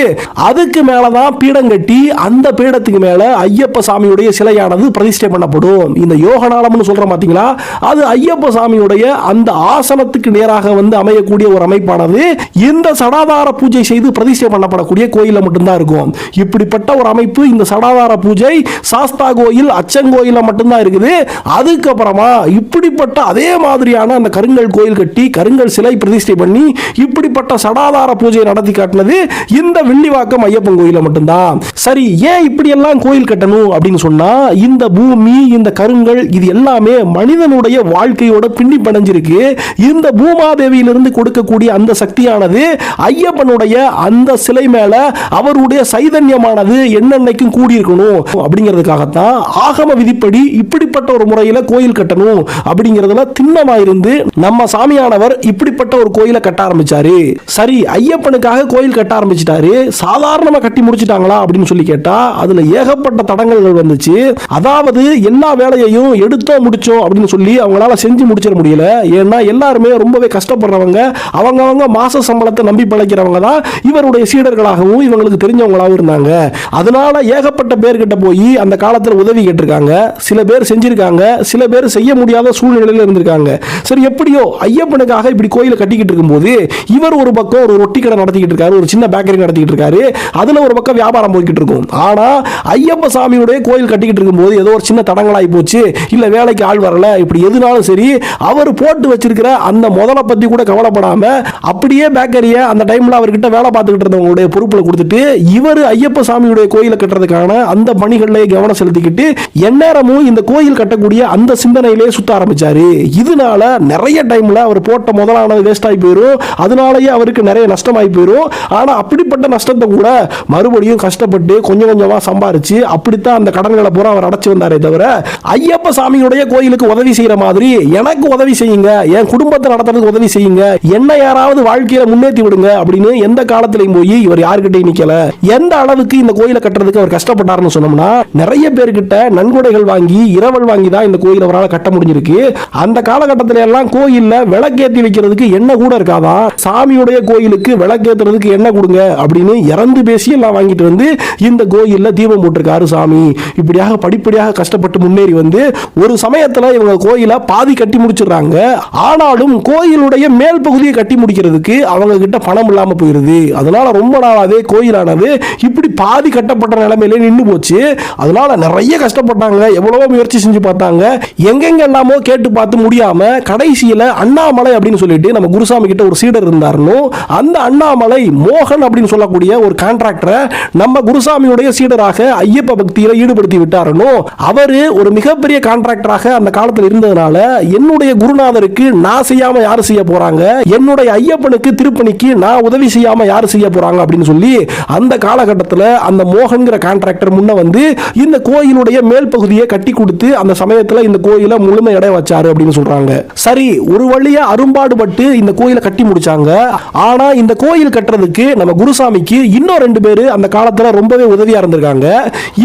அதுக்கு மேலதான் பீடம் கட்டி அந்த பீடத்துக்கு மேல ஐயப்ப சாமியுடைய சிலையானது பிரதிஷ்டை பண்ணப்படும். இந்த யோகநாளம்னு சொல்றோம் பாத்தீங்களா? அது ஐயப்ப சாமியுடைய அந்த ஆசனத்துக்கு நேராக வந்து அமையக்கூடிய ஒரு அமைப்பானது இந்த சடாதார பூஜை செய்து பிரதிஷ்டை பண்ணப்படக்கூடிய கோயிலில் மட்டும்தான் இருக்கும். இப்படிப்பட்ட ஒரு அமைப்பு இந்த சடாதார பூஜை சாஸ்தா கோயில் அச்சங்கோயில மட்டும்தான் இருக்குது. அதுக்கப்புறமா இப்படிப்பட்ட அதே மாதிரியான அந்த கருங்கல் கோயில் கட்டி கருங்கல் சிலை பிரதிஷ்டை பண்ணி இப்படிப்பட்ட சடாதார பூஜை நடத்தி காட்டினது இந்த வில்லிவாக்கம் ஐயப்பன் கோயிலில் மட்டும்தான். சரி ஏன் இப்படி எல்லாம் கோயில் கட்டணும் அப்படின்னு சொன்னா இந்த பூமி இந்த கருங்கல் இது எல்லாமே மனிதனுடைய வாழ்க்கையோட பின்னி பிணைஞ்சிருக்கு. இந்த பூமாதேவியிலிருந்து கொடுக்கக்கூடிய அந்த சக்தியானது ஐயப்பனுடைய அந்த சிலை மேல அவருடைய சைதன்யமானது என்னென்னைக்கும் கூடியிருக்கணும் அப்படிங்கிறதுக்காகத்தான் ஆகம விதிப்படி இப்படிப்பட்ட ஒரு முறையில் கோயில் கட்டணும் அப்படிங்கிறதுல திண்ணமா இருந்து நம்ம சாமியானவர் இப்படிப்பட்ட ஒரு கோயிலை கட்ட ஆரம்பிச்சாரு. சரி ஐயப்பனுக்காக கோயில் கட்ட ஆரம்பிச்சிட்டாரு. சாதாரணமா கட்டி முடிச்சிட்டாங்களா அப்படின்னு சொல்லி கேட்டா அதுல ஏகப்பட்ட தடங்கல்கள் வந்துச்சு. அதாவது எல்லா வேலையையும் எடுத்தோம் முடிச்சோம் அப்படின்னு சொல்லி அவங்களால செஞ்சு முடிச்சிட முடியல. ஏன்னா எல்லாருமே ரொம்பவே கஷ்டப்படுறவங்க அவங்க அவங்க மாச சம்பளத்தை நம்பி பழைக்கிறவங்க தான் இவருடைய சீடர்களாகவும் இவங்களுக்கு தெரிஞ்சவங்களாகவும் இருந்தாங்க. அதனால் ஏகப்பட்ட பேர்கிட்ட போய் அந்த காலத்தில் உதவி கேட்டிருக்காங்க. சில பேர் செஞ்சுருக்காங்க. சில பேர் செய்ய முடியாத சூழ்நிலையில் இருந்திருக்காங்க. சரி எப்படியோ ஐயப்பனுக்காக இப்படி கோயிலை கட்டிக்கிட்டு இருக்கும்போது இவர் ஒரு பக்கம் ஒரு ரொட்டி கடை நடத்திக்கிட்டு இருக்காரு ஒரு சின்ன பேக்கரி நடத்திக்கிட்டு இருக்காரு. அதில் ஒரு பக்கம் வியாபாரம் போய்கிட்டு இருக்கும். ஆனால் ஐயப்ப சாமியுடைய கோயில் கட்டிக்கிட்டு இருக்கும்போது ஏதோ ஒரு சின்ன தடங்களாகி போச்சு. இல்லை வேலைக்கு ஆள் வரல. இப்படி எதுனாலும் சரி அவர் போட்டு வச்சிருக்கிற அந்த முதலை பற்றி கூட கவலைப்படாமல் அப்படியே பேக்கரியை அந்த டைமில் அவர்கிட்ட வேலை பார்த்துக்கிட்டு இருந்தவங்களுடைய பொறுப்பில் கொடுத்துட்டு இவர் ஐயப்ப சாமியுடைய கோயிலை கட்டுறதுக்கான அந்த பணிகளிலே கவனம் செலுத்திக்கிட்டு எந்நேரமும் இந்த கோயில் கட்டக்கூடிய அந்த சிந்தனையிலே சுத்த ஆரம்பிச்சாரு. இதனால நிறைய டைம்ல அவர் போட்ட முதலானது வேஸ்ட் ஆகி போயிடும் அதனாலயே அவருக்கு நிறைய நஷ்டமாகி போயிடும் ஆனா அப்படிப்பட்ட நஷ்டத்தை கூட மறுபடியும் கஷ்டப்பட்டு கொஞ்சம் கொஞ்சமா சம்பாரிச்சு அப்படித்தான் அந்த கடன்களை பூரா அவர் அடைச்சி வந்தாரே தவிர ஐயப்ப சாமியுடைய கோயிலுக்கு உதவி செய்யற மாதிரி எனக்கு உதவி செய்யுங்க என் குடும்பத்தை நடத்துறதுக்கு உதவி செய்யுங்க என்ன யாராவது வாழ்க்கையில முன்னேற்றி விடுங்க அப்படின்னு எந்த காலத்திலையும் போய் இவர் யாருக்கிட்டையும் நிக்கல. எந்த அளவுக்கு இந்த கோயில் கோயிலை கட்டுறதுக்கு அவர் கஷ்டப்பட்டாருன்னு சொன்னோம்னா நிறைய பேர்கிட்ட நன்கொடைகள் வாங்கி இரவல் வாங்கி தான் இந்த கோயில் அவரால் கட்ட முடிஞ்சிருக்கு. அந்த காலகட்டத்தில எல்லாம் கோயில்ல விளக்கேத்தி வைக்கிறதுக்கு எண்ணெய் கூட இருக்காதா? சாமியுடைய கோயிலுக்கு விளக்கேத்துறதுக்கு எண்ணெய் கொடுங்க அப்படின்னு இறந்து பேசி எல்லாம் வாங்கிட்டு வந்து இந்த கோயில்ல தீபம் போட்டிருக்காரு சாமி. இப்படியாக படிப்படியாக கஷ்டப்பட்டு முன்னேறி வந்து ஒரு சமயத்துல இவங்க கோயிலை பாதி கட்டி முடிச்சிடுறாங்க. ஆனாலும் கோயிலுடைய மேல் பகுதியை கட்டி முடிக்கிறதுக்கு அவங்க கிட்ட பணம் இல்லாம போயிருது. அதனால ரொம்ப நாளாவே கோயிலானது இப்படி பாதி கட்டி கட்டப்பட்ட நிலைமையிலே நின்று போச்சு. அதனால நிறைய கஷ்டப்பட்டாங்க. எவ்வளவோ முயற்சி செஞ்சு பார்த்தாங்க. எங்கெங்கெல்லாமோ கேட்டு பார்த்து முடியாம கடைசியில அண்ணாமலை அப்படின்னு சொல்லிட்டு நம்ம குருசாமி கிட்ட ஒரு சீடர் இருந்தாருன்னு அந்த அண்ணாமலை மோகன் அப்படின்னு சொல்லக்கூடிய ஒரு கான்ட்ராக்டரை நம்ம குருசாமியுடைய சீடராக ஐயப்ப பக்தியில ஈடுபடுத்தி விட்டாருன்னு அவரு ஒரு மிகப்பெரிய கான்ட்ராக்டராக அந்த காலத்தில் இருந்ததுனால என்னுடைய குருநாதருக்கு நான் செய்யாம யார் செய்ய போறாங்க? என்னுடைய ஐயப்பனுக்கு திருப்பணிக்கு நான் உதவி செய்யாம யார் செய்ய போறாங்க அப்படின்னு சொல்லி அந்த காலகட்டத்தில் அந்த மோகன்கிற கான்ட்ராக்டர் முன்ன வந்து இந்த கோயிலுடைய மேல் பகுதியை கட்டி கொடுத்து அந்த சமயத்தில் இந்த கோயிலை முழுமை இடைய வச்சாரு அப்படின்னு சொல்றாங்க. சரி ஒரு வழியா அரும்பாடுபட்டு இந்த கோயிலை கட்டி முடிச்சாங்க. ஆனா இந்த கோயில் கட்டுறதுக்கு நம்ம குருசாமிக்கு இன்னும் ரெண்டு பேர் அந்த காலத்துல ரொம்பவே உதவியா இருந்திருக்காங்க.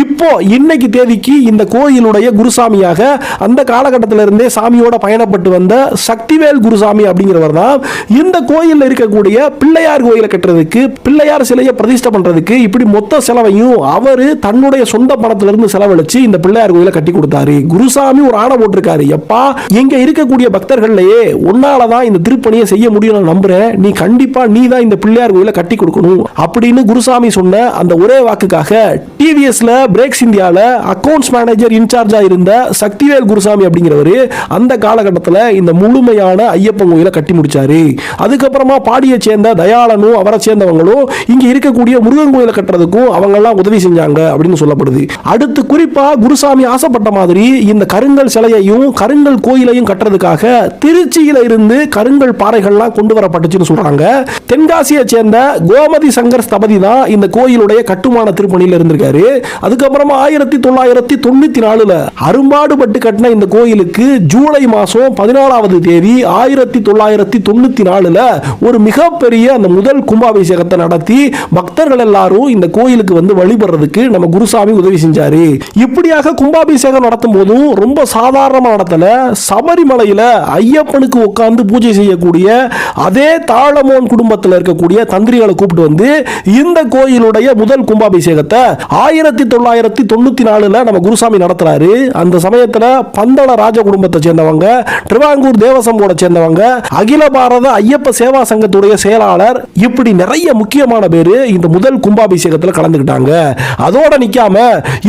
இப்போ இன்னைக்கு தேதிக்கு இந்த கோயிலுடைய குருசாமியாக அந்த காலகட்டத்திலிருந்தே சாமியோட பயணப்பட்டு வந்த சக்திவேல் குருசாமி அப்படிங்கிறவர் தான் இந்த கோயிலில் இருக்கக்கூடிய பிள்ளையார் கோயிலை கட்டுறதுக்கு பிள்ளையார் சிலையை பிரதிஷ்டை பண்றதுக்கு இப்படி மொத்த செலவையும் அவரு தன்னுடைய சொந்த பணத்திலிருந்து செலவழிச்சு இந்த பிள்ளையார் கோயிலை கட்டி கொடுத்தாரு. குருசாமி ஒரு ஆணை போட்டிருக்காரு. எப்பா இங்க இருக்கக்கூடிய பக்தர்கள்லயே உன்னாலதான் இந்த திருப்பணியை செய்ய முடியும் நான் நம்புறேன். நீ கண்டிப்பா நீ தான் இந்த பிள்ளையார் கோயிலை கட்டி கொடுக்கணும் அப்படின்னு குருசாமி சொன்ன அந்த ஒரே வாக்குக்காக டிவிஎஸ்ல பிரேக்ஸ் இந்தியால அக்கவுண்ட்ஸ் மேனேஜர் இன்சார்ஜா இருந்த சக்திவேல் குருசாமி அப்படிங்கிறவரு அந்த காலகட்டத்தில் இந்த முழுமையான ஐயப்பன் கோயிலை கட்டி முடிச்சாரு. அதுக்கப்புறமா பாடியை சேர்ந்த தயாளனும் அவரை சேர்ந்தவங்களும் இங்க இருக்கக்கூடிய முருகன் கோயிலை கட்டுறதுக்கும் அவங்க எல்லாம் உதவி செஞ்சாங்க அப்படின்னு சொல்லப்படுது. அடுத்து குறிப்பா குருசாமி ஆசைப்பட்ட மாதிரி இந்த கருங்கல் சிலையையும் கருங்கல் கோயிலையும் கட்டுறதுக்காக திருச்சியில இருந்து கருங்கல் பாறைகள்லாம் கொண்டு வரப்பட்டுச்சுன்னு சொல்றாங்க. தென்காசியை சேர்ந்த கோமதி சங்கர் ஸ்தபதி தான் இந்த கோயிலுடைய கட்டுமான திருப்பணியில் இருந்திருக்காரு. அதுக்கப்புறமா ஆயிரத்தி தொள்ளாயிரத்தி தொண்ணூத்தி நாலுல அரும்பாடுபட்டு கட்டின இந்த கோயிலுக்கு ஜூலை மாசம் பதினாலாவது தேதி ஆயிரத்தி தொள்ளாயிரத்தி தொண்ணூத்தி நாலுல ஒரு மிகப்பெரிய அந்த முதல் கும்பாபிஷேகத்தை நடத்தி பக்தர்கள் எல்லாரும் இந்த கோயிலுக்கு வந்து வழிபடுறதுக்கு நம்ம குருசாமி உதவி செஞ்சாரு. இப்படியாக கும்பாபிஷேகம் நடத்தும் போதும் ரொம்ப சாதாரணமாக நடத்தல சபரிமலையில் ஐயப்பனுக்கு உட்கார்ந்து பூஜை செய்யக்கூடிய அதே தாளமோன் குடும்பத்தில் இருக்கக்கூடிய தந்திரிகளை கூப்பிட்டு வந்து இந்த கோயிலுடைய முதல் கும்பாபிஷேகத்தை ஆயிரத்தி தொள்ளாயிரத்தி தொண்ணூத்தி நாலுல நம்ம குருசாமி நடத்துறாரு. அந்த சமயத்துல பந்தள ராஜ குடும்பத்தை சேர்ந்தவங்க திருவாங்கூர் தேவசம்போட சேர்ந்தவங்க அகில பாரத ஐயப்ப சேவா சங்கத்துடைய செயலாளர் இப்படி நிறைய முக்கியமான பேரு இந்த முதல் கும்பாபிஷேகத்தில் கலந்துக்கிட்டாங்க. அதோட நிக்காம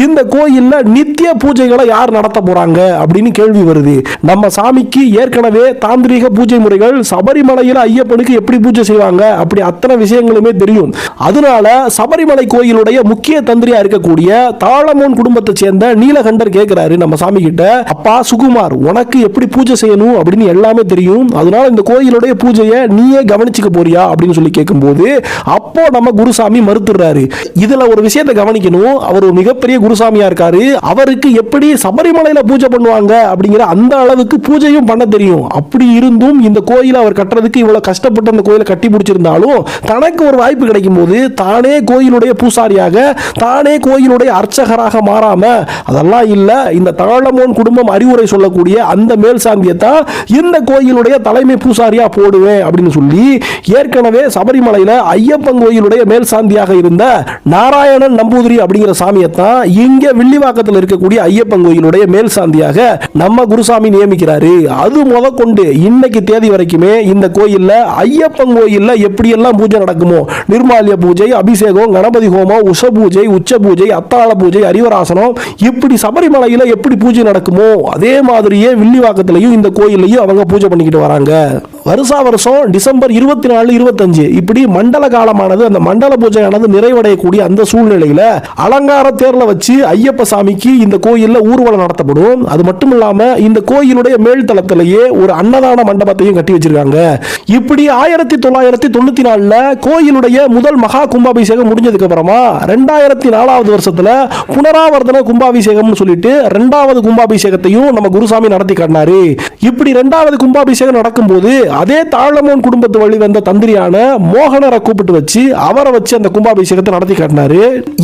இந்த கோயில்ல நித்திய பூஜைகளை யார் நடத்த போறாங்க அப்படின்னு கேள்வி வருது. நம்ம சாமிக்கு ஏற்கனவே தாந்திரீக பூஜை முறைகள் சபரிமலையில் ஐயப்பனுக்கு எப்படி பூஜை செய்வாங்க அப்படி அத்தனை விஷயங்களுமே தெரியும். அதனால சபரிமலை கோயிலுடைய முக்கிய தந்திரியா இருக்கக்கூடிய தாளமோன் குடும்பத்தை சேர்ந்த நீலகண்டர் கேட்கிறாரு நம்ம சாமி கிட்ட அப்பா சுகுமார் உனக்கு எப்படி பூஜை செய்யணும்? அப்படின்னு எல்லாமே தெரியும். அதனால இந்த கோயிலுடைய பூஜையை நீயே கவனிச்சுக்க போறியா அப்படின்னு சொல்லி கேட்கும்போது அப்போ நம்ம குருசாமி மறுத்துறாரு இதுல ஒரு விஷயத்தை கவனிக்கணும். அவர் ஒரு மிகப்பெரிய குருசாமியா இருக்காரு. அவருக்கு எப்படி சபரிமலையில பூஜை பண்ணுவாங்க அப்படிங்கிற அந்த அளவுக்கு பூஜையும் பண்ண தெரியும். அப்படி இருந்தும் இந்த கோயிலை அவர் கட்டுறதுக்கு இவ்வளவு கஷ்டப்பட்டு அந்த கோயிலை கட்டி முடிச்சிருந்தாலும் தனக்கு ஒரு வாய்ப்பு கிடைக்கும் போது தானே கோயிலுடைய பூசாரியாக தானே கோயிலுடைய அர்ச்சகராக மாறாம அதெல்லாம் இல்ல இந்த தாழமோன் குடும்பம் அறிவுரை சொல்லக்கூடிய அந்த மேல் சாந்தியத்தை இந்த கோயிலுடைய தலைமை பூசாரியா போடுவேன் அப்படின்னு சொல்லி ஏற்கனவே சபரிமலையில ஐயப்பன் கோயிலுடைய மேல் சாந்தியாக இருந்த நாராயணன் நம்பூதிரி அப்படிங்கிற சாமியத்தான் இங்க வில்லிவாக்கத்தில் இருக்கக்கூடிய ஐயப்பன் கோயிலுடைய மேல் சாந்தியாக நம்ம குருசாமி நியமிக்கிறாரு. அது முத கொண்டு இன்னைக்கு தேதி வரைக்குமே இந்த கோயில்ல ஐயப்பன் கோயிலில் எப்படியெல்லாம் பூஜை நடக்குமோ நிர்மாலிய பூஜை அபிஷேகம் கணபதி ஹோமம் உஷ பூஜை உச்ச பூஜை அத்தாள பூஜை அரிவராசனம் இப்படி சபரிமலையில எப்படி பூஜை நடக்குமோ அதே மாதிரியே வில்லிவாக்கத்திலையும் இந்த கோயிலையும் அவங்க பூஜை பண்ணிக்கிட்டு வராங்க. வருஷா வருஷம் டிசம்பர் இருபத்தி நாலு இருபத்தஞ்சு இப்படி மண்டல காலமானது அந்த மண்டல பூஜையானது நிறைவடையக்கூடிய அந்த சூழ்நிலையில அலங்கார தேர்ல வச்சு ஐயப்ப சாமிக்கு இந்த கோயில்ல ஊர்வலம் நடத்தப்படும். அது மட்டும் இல்லாம இந்த கோயிலுடைய மேல் தளத்திலேயே ஒரு அன்னதான மண்டபத்தையும் கட்டி வச்சிருக்காங்க. இப்படி ஆயிரத்தி தொள்ளாயிரத்தி தொண்ணூத்தி நாலுல கோயிலுடைய முதல் மகா கும்பாபிஷேகம் முடிஞ்சதுக்கு அப்புறமா ரெண்டாயிரத்தி நாலாவது வருஷத்துல புனராவர்த்தன கும்பாபிஷேகம்னு சொல்லிட்டு ரெண்டாவது கும்பாபிஷேகத்தையும் நம்ம குருசாமி நடத்தி காட்டினாரு. இப்படி ரெண்டாவது கும்பாபிஷேகம் நடக்கும்போது அதே தாழமோன் குடும்பத்து வழி வந்த தந்திரியான மோகனரை கூப்பிட்டு வச்சு அவரை வச்சு அந்த கும்பாபிஷேகத்தை நடத்தி காட்டினாரு.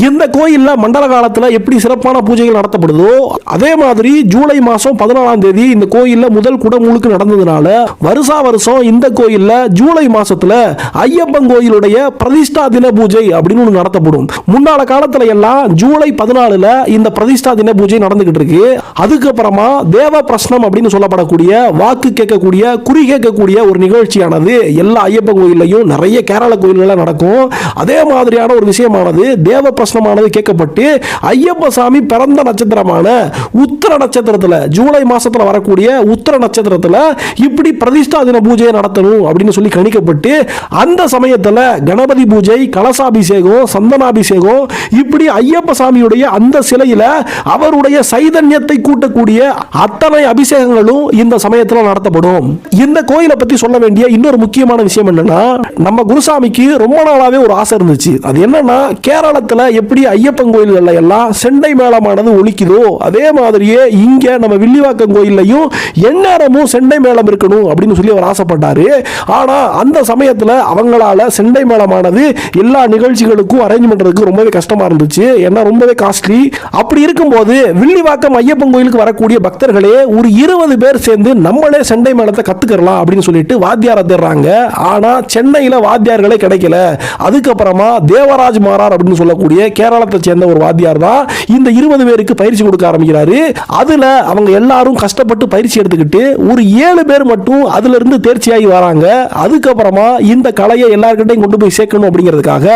இந்த கோயிலில் மண்டல காலத்தில் எப்படி சிறப்பான பூஜைகள் நடத்தப்படுதோ அதே மாதிரி ஜூலை மாதம் பதினாலாம் தேதி இந்த கோயிலில் முதல் குடமுழுக்கு நடந்ததுனால வருஷா வருஷம் இந்த கோயிலில் ஜூலை மாதத்தில் ஐயப்பன் கோயிலுடைய பிரதிஷ்டா தின பூஜை அப்படின்னு ஒன்று நடத்தப்படும். முன்னால காலத்தில் எல்லாம் ஜூலை பதினாலுல இந்த பிரதிஷ்டா தின பூஜை நடந்துகிட்டு இருக்கு. அதுக்கப்புறமா தேவ பிரஸ்னம் அப்படின்னு சொல்லப்படக்கூடிய வாக்கு கேட்கக்கூடிய குறி கேட்கக்கூடிய ஒரு நிகழ்ச்சியானது எல்லா ஐயப்பன் கோயில்லையும் நிறைய கேரள கோயில்கள்லாம் நடக்கும். அதே மாதிரியான ஒரு விஷயமானது தேவ பிரசனமானது கேட்கப்பட்டு ஐயப்ப சாமி பிறந்த நட்சத்திரமான உத்திர நட்சத்திரத்துல ஜூலை மாசத்துல வரக்கூடிய உத்திர நட்சத்திரத்துல இப்படி பிரதிஷ்டா தின பூஜையை நடத்தணும் அப்படின்னு சொல்லி கணிக்கப்பட்டு அந்த சமயத்துல கணபதி பூஜை கலசாபிஷேகம் சந்தனாபிஷேகம் இப்படி ஐயப்ப சாமியுடைய அந்த சிலையில அவருடைய சைதன்யத்தை கூட்டக்கூடிய அத்தனை அபிஷேகங்களும் இந்த சமயத்துல நடத்தப்படும். இந்த கோயிலை பத்தி சொல்ல வேண்டிய இன்னொரு முக்கியமான விஷயம் என்னன்னா நம்ம குருசாமிக்கு ரொம்ப நாளாவே ஒரு ஆசை இருந்துச்சு. அது என்னன்னா கேரள காலத்தில் எப்படி ஐயப்பன் கோயில்கள்ல எல்லாம் செண்டை மேளமானது ஒழிக்குதோ அதே மாதிரியே இங்கே நம்ம வில்லிவாக்கம் கோயில்லையும் எந்நேரமும் செண்டை மேளம் இருக்கணும் அப்படின்னு சொல்லி அவர் ஆசைப்பட்டாரு. ஆனா அந்த சமயத்தில் அவங்களால செண்டை மேளமானது எல்லா நிகழ்ச்சிகளுக்கும் அரேஞ்ச் பண்ணுறதுக்கு ரொம்பவே கஷ்டமா இருந்துச்சு. ஏன்னா ரொம்பவே காஸ்ட்லி அப்படி இருக்கும்போது வில்லிவாக்கம் ஐயப்பன் கோயிலுக்கு வரக்கூடிய பக்தர்களே ஒரு இருபது பேர் சேர்ந்து நம்மளே செண்டை மேளத்தை கற்றுக்கலாம் அப்படின்னு சொல்லிட்டு வாத்தியாரை தர்றாங்க ஆனா சென்னையில வாத்தியார்களே கிடைக்கல. அதுக்கப்புறமா தேவராஜ் மாறார் அப்படின்னு சொல்லக்கூடிய கேரளத்தை சேர்ந்த ஒரு வாத்தியார் தான் இந்த இருபது பேருக்கு பயிற்சி கொடுக்க ஆரம்பிக்கிறாரு. அதுல அவங்க எல்லாரும் கஷ்டப்பட்டு பயிற்சி எடுத்துக்கிட்டு ஒரு ஏழு பேர் மட்டும் அதுல இருந்து தேர்ச்சியாகி வராங்க. அதுக்கப்புறமா இந்த கலையை எல்லார்கிட்டையும் கொண்டு போய் சேர்க்கணும் அப்படிங்கிறதுக்காக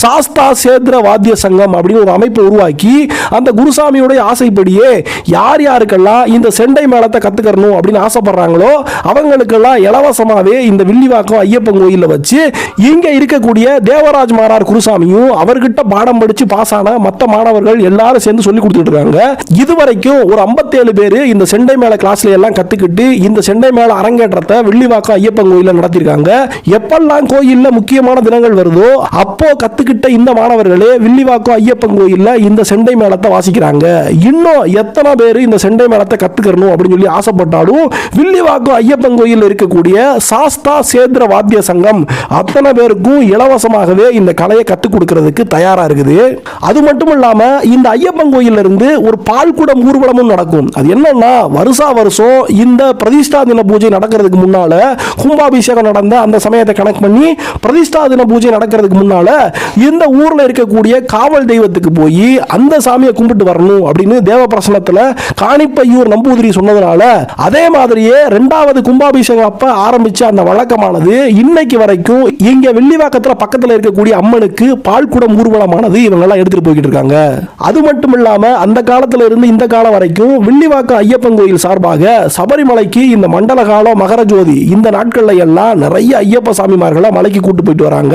சாஸ்தா சேத்ர வாத்திய சங்கம் அப்படின்னு ஒரு அமைப்பை உருவாக்கி அந்த குருசாமியுடைய ஆசைப்படியே யார் யாருக்கெல்லாம் இந்த செண்டை மேளத்தை கத்துக்கணும் அப்படின்னு ஆசைப்படுறாங்களோ அவங்களுக்கெல்லாம் இலவசமாவே இந்த வில்லிவாக்கம் ஐயப்பன் கோயிலில் வச்சு இங்க இருக்கக்கூடிய தேவராஜ் மாறார் குருசாமியும் அவர்கிட்ட பாடம் படிச்சு பாஸ் ஆன மற்ற மாணவர்கள் எல்லாரும் சேர்ந்து சொல்லி கொடுத்துட்டு இருக்காங்க இதுவரைக்கும் ஒரு 57 பேர் இந்த செண்டை மேல கிளாஸ்ல எல்லாம் கத்துக்கிட்டு இந்த செண்டை மேல அரங்கேற்றத்தை வெள்ளிவாக்கம் ஐயப்பன் கோயிலில் நடத்திருக்காங்க. எப்பெல்லாம் கோயிலில் முக்கியமான தினங்கள் வருதோ அப்போ கத்துக்கிட்ட இந்த மாணவர்களே வில்லிவாக்கம் ஐயப்பன் கோயிலில் இந்த செண்டை மேளத்தை வாசிக்கிறாங்க. இன்னும் எத்தனை பேர் இந்த செண்டை மேளத்தை கத்துக்கணும் அப்படின்னு சொல்லி ஆசைப்பட்டாலும் வில்லிவாக்கம் ஐயப்பன் கோயிலில் இருக்கக்கூடிய சாஸ்தா சேந்திர வாத்திய சங்கம் அத்தனை பேருக்கும் இலவசமாகவே இந்த கலையை கத்துக் கொடுக்கறதுக்கு தயார் இருக்குது? அது மட்டும் இல்லாமல் இந்த ஐயப்பன் கோயிலில் இருந்து ஒரு பால்குடம் ஊர்வலமும் நடக்கும். அது என்னன்னா வருஷா வருஷம் இந்த பிரதிஷ்டா தின பூஜை நடக்கிறதுக்கு முன்னால கும்பாபிஷேகம் நடந்த அந்த சமயத்தை கனெக்ட் பண்ணி பிரதிஷ்டா தின பூஜை நடக்கிறதுக்கு முன்னால இந்த ஊரில் இருக்கக்கூடிய காவல் தெய்வத்துக்கு போய் அந்த சாமியை கும்பிட்டு வரணும் அப்படின்னு தேவ பிரசனத்துல காணிப்பையூர் நம்பூதிரி சொன்னதுனால அதே மாதிரியே ரெண்டாவது கும்பாபிஷேகம் அப்ப ஆரம்பிச்ச அந்த வழக்கமானது இன்னைக்கு வரைக்கும் இங்க வெள்ளிவாக்கத்தில் பக்கத்தில் இருக்கக்கூடிய அம்மனுக்கு பால்குடம் ஊர்வலம் இவங்க இவங்கெல்லாம் எடுத்துகிட்டு போய்கிட்டு இருக்காங்க அது மட்டும் இல்லாமல் அந்த காலத்தில் இருந்து இந்த காலம் வரைக்கும் வில்லிவாக்கம் ஐயப்பன் கோயில் சார்பாக சபரிமலைக்கு இந்த மண்டல காலம் மகர ஜோதி இந்த நாட்களில் எல்லாம் நிறைய ஐயப்ப சாமிமார்களை மலைக்கு கூட்டு போயிட்டு வராங்க.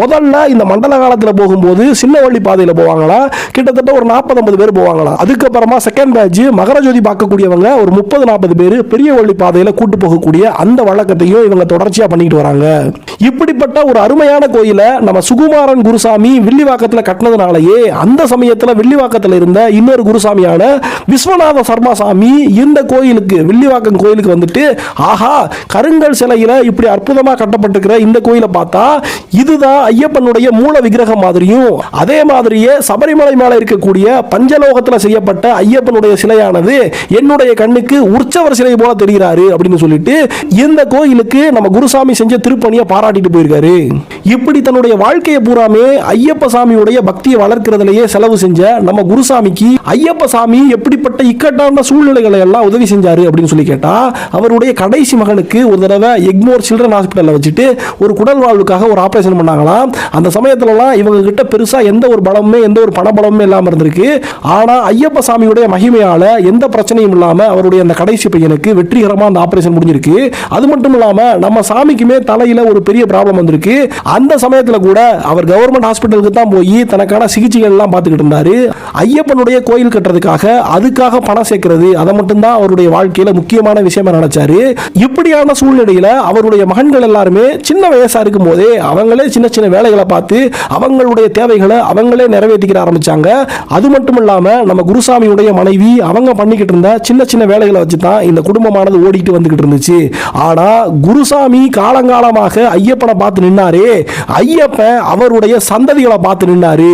முதல்ல இந்த மண்டல காலத்தில் போகும்போது சின்ன வழி பாதையில் போவாங்களா? கிட்டத்தட்ட ஒரு நாற்பது ஐம்பது பேர் போவாங்களா? அதுக்கப்புறமா செகண்ட் பேட்ச் மகர ஜோதி பார்க்கக்கூடியவங்க ஒரு முப்பது நாற்பது பேர் பெரிய வள்ளி பாதையில் கூட்டு போகக்கூடிய அந்த வழக்கத்தையும் இவங்க தொடர்ச்சியாக பண்ணிக்கிட்டு வராங்க. இப்படிப்பட்ட ஒரு அருமையான கோயிலை நம்ம சுகுமாரன் குருசாமி வில்லிவாக்க வில்லிவாக்கத்துல கட்டினதுனாலயே அந்த சமயத்தில் வில்லிவாக்கத்தில் இருந்த இன்னொரு குருசாமியான விஸ்வநாத சர்மா சாமி இந்த கோயிலுக்கு வில்லிவாக்கம் கோயிலுக்கு வந்துட்டு ஆஹா கருங்கல் சிலையில் இப்படி அற்புதமாக கட்டப்பட்டிருக்கிற இந்த கோயிலை பார்த்தா இதுதான் ஐயப்பனுடைய மூல விக்கிரகம் மாதிரியும் அதே மாதிரியே சபரிமலை மேலே இருக்கக்கூடிய பஞ்சலோகத்தில் செய்யப்பட்ட ஐயப்பனுடைய சிலையானது என்னுடைய கண்ணுக்கு உற்சவர் சிலை போல தெரிகிறாரு அப்படின்னு சொல்லிட்டு இந்த கோயிலுக்கு நம்ம குருசாமி செஞ்ச திருப்பணியை பாராட்டிட்டு போயிருக்காரு. இப்படி தன்னுடைய வாழ்க்கையை பூராமே ஐயப்ப சாமி சாமியுடைய பக்தியை வளர்க்கிறதுலயே செலவு செஞ்ச நம்ம குருசாமிக்கு ஐயப்ப சாமி எப்படிப்பட்ட இக்கட்டான சூழ்நிலைகளை எல்லாம் உதவி செஞ்சாரு அப்படின்னு சொல்லி கேட்டா அவருடைய கடைசி மகனுக்கு ஒரு தடவை எக்மோர் சில்ட்ரன் ஹாஸ்பிட்டல்ல வச்சுட்டு ஒரு குடல் வாழ்வுக்காக ஒரு ஆபரேஷன் பண்ணாங்களாம். அந்த சமயத்துலலாம் இவங்க கிட்ட பெருசா எந்த ஒரு பலமுமே எந்த ஒரு பண பலமுமே இல்லாம இருந்திருக்கு. ஆனா ஐயப்ப சாமியுடைய மகிமையால எந்த பிரச்சனையும் இல்லாம அவருடைய அந்த கடைசி பையனுக்கு வெற்றிகரமா அந்த ஆபரேஷன் முடிஞ்சிருக்கு. அது மட்டும் இல்லாம நம்ம சாமிக்குமே தலையில ஒரு பெரிய ப்ராப்ளம் வந்திருக்கு. அந்த சமயத்துல கூட அவர் கவர்மெண்ட் ஹாஸ்பிட்டலுக்கு தான் போய் தனக்கான சிகிச்சைகள் எல்லாம் பார்த்துக்கிட்டு இருந்தார். ஐயப்பனுடைய கோயில் கட்டுறதுக்காக அதுக்காக பணம் சேர்க்கிறது அதை மட்டும்தான் அவருடைய வாழ்க்கையில முக்கியமான விஷயமா நினைச்சாரு. இப்படியான சூழ்நிலையில அவருடைய மகன்கள் எல்லாருமே சின்ன வயசா இருக்கும் போதே அவங்களே சின்ன சின்ன வேலைகளை பார்த்து அவங்களுடைய தேவைகளை அவங்களே நிறைவேற்றிக்கிற ஆரம்பிச்சாங்க. அது மட்டும் இல்லாம நம்ம குருசாமியுடைய மனைவி அவங்க பண்ணிக்கிட்டு இருந்த சின்ன சின்ன வேலைகளை வச்சு தான் இந்த குடும்பமானது ஓடிட்டு வந்துகிட்டு இருந்துச்சு. ஆனா குருசாமி காலங்காலமாக ஐயப்பனை பார்த்து நின்னாரே. ஐயப்பன் அவருடைய சந்ததிகளை பார்த்து நின்னாரு.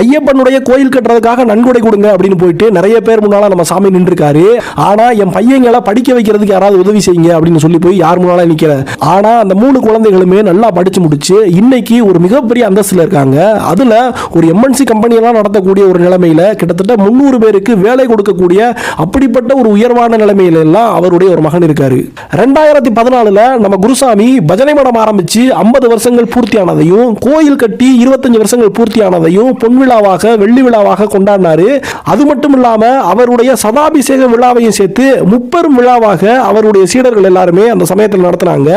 ஐயப்பனுடைய கோயில் கட்டுறதுக்காக நன்கொடை கொடுங்க அப்படின்னு போயிட்டு நிறைய பேர் முன்னால நம்ம சாமி நின்றுருக்காரு. ஆனா என் பையங்களை படிக்க வைக்கிறதுக்கு யாராவது உதவி செய்யுங்க அப்படின்னு சொல்லி போய் யார் முன்னால நிக்கிற ஆனா அந்த மூணு குழந்தைகளுமே நல்லா படிச்சு முடிச்சு இன்னைக்கு ஒரு மிகப்பெரிய அந்தஸ்துல இருக்காங்க. அதுல ஒரு எம்என்சி கம்பெனியெல்லாம் நடத்தக்கூடிய ஒரு நிலைமையில கிட்டத்தட்ட முந்நூறு பேருக்கு வேலை கொடுக்கக்கூடிய அப்படிப்பட்ட ஒரு உயர்வான நிலைமையில எல்லாம் அவருடைய ஒரு மகன் இருக்காரு. ரெண்டாயிரத்தி பதினாலுல நம்ம குருசாமி பஜனை மடம் ஆரம்பிச்சு ஐம்பது வருஷங்கள் பூர்த்தியானதையும் கோயில் கட்டி இருபத்தஞ்சு வருஷங்கள் பூர்த்தி நிகழ்ச்சியானதையும் பொன் விழாவாக வெள்ளி விழாவாக கொண்டாடினாரு. அது மட்டும் இல்லாம அவருடைய சதாபிஷேக விழாவையும் சேர்த்து முப்பெரும் விழாவாக அவருடைய சீடர்கள் எல்லாருமே அந்த சமயத்தில் நடத்தினாங்க.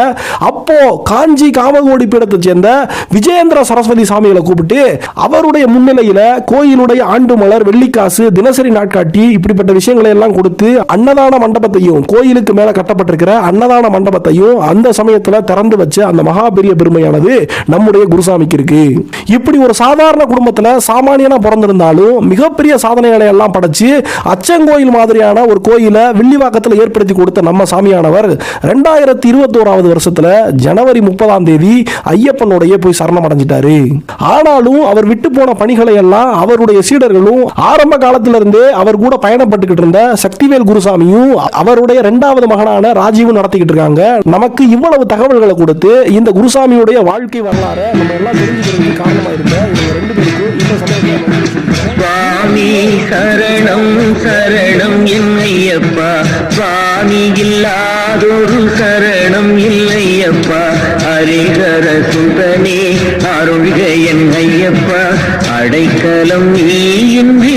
அப்போ காஞ்சி காமகோடி பீடத்தை சேர்ந்த விஜயேந்திர சரஸ்வதி சாமிகளை கூப்பிட்டு அவருடைய முன்னிலையில கோயிலுடைய ஆண்டு மலர் வெள்ளிக்காசு தினசரி நாட்காட்டி இப்படிப்பட்ட விஷயங்களை எல்லாம் கொடுத்து அன்னதான மண்டபத்தையும் கோயிலுக்கு மேல கட்டப்பட்டிருக்கிற அன்னதான மண்டபத்தையும் அந்த சமயத்துல திறந்து வச்ச அந்த மகா பெரிய பெருமையானது நம்முடைய குருசாமிக்கு இருக்கு. இப்படி ஒரு சாதாரண குடும்பத்தில் சாமானியனாக பிறந்திருந்தாலும் மிகப்பெரிய சாதனைகளை எல்லாம் படைச்சு அச்சங்கோயில் மாதிரியான ஒரு கோயிலை வில்லிவாக்கத்தில் ஏற்படுத்தி கொடுத்த நம்ம சாமியானவர் ரெண்டாயிரத்தி இருபத்தோராவது வருஷத்துல ஜனவரி முப்பதாம் தேதி ஐயப்பனுடைய போய் சரணம் அடைஞ்சிட்டாரு ஆனாலும் அவர் விட்டு போன பணிகளை எல்லாம் அவருடைய சீடர்களும் ஆரம்ப காலத்திலிருந்தே அவர் கூட பயணப்பட்டுக்கிட்டு இருந்த சக்திவேல் குருசாமியும் அவருடைய இரண்டாவது மகனான ராஜீவும் நடத்திக்கிட்டு இருக்காங்க. நமக்கு இவ்வளவு தகவல்களை கொடுத்து இந்த குருசாமியுடைய வாழ்க்கை வரலாறு நம்ம எல்லாம் தெரிஞ்சுக்கிறதுக்கு காரணமாக இருக்க ரெண்டு பேருக்கும் இந்த சமயத்தில் சுவாமி சரணம் சரணம் என்னையப்பா சுவாமி இல்லாதொரு சரணம் இல்லையப்பா ஹரிஹர சுதனே அருள்க என் ஐயப்பா அடைக்கலம் நீ இன்றி